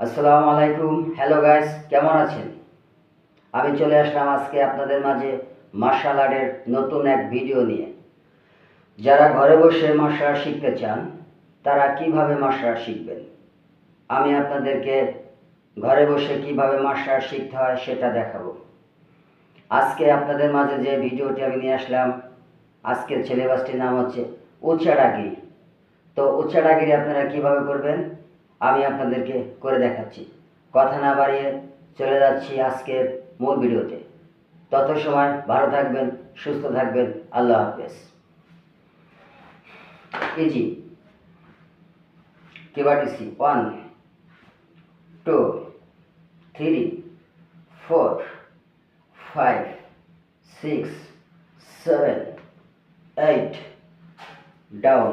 আসসালামু আলাইকুম। Hello guys কেমন আছেন? আমি চলে আসলাম আজকে আপনাদের মাঝে মার্শাল আর্টের নতুন এক ভিডিও নিয়ে। যারা ঘরে বসে মার্শাল আর্ট শিখতে চান, তারা কীভাবে মার্শাল আর্ট শিখবেন? আমি আপনাদেরকে ঘরে বসে কীভাবে মার্শাল আর্ট শিখতে হয় সেটা দেখাবো। আজকে আপনাদের মাঝে যে ভিডিওটি আমি নিয়ে আসলাম, আজকের সিলেবাসটির নাম হচ্ছে উচ্চাডাগিরি তো উচ্চাডাগিরি আপনারা কীভাবে করবেন? আমি আপনাদেরকে করে দেখাচ্ছি। কথা না বাড়িয়ে চলে যাচ্ছি আজকের মূল ভিডিওতে। তত সময় ভালো থাকবেন, সুস্থ থাকবেন। আল্লাহ হাফেজ। Easy কেবাটিসি one, two, three, four, five, six, seven, eight, down.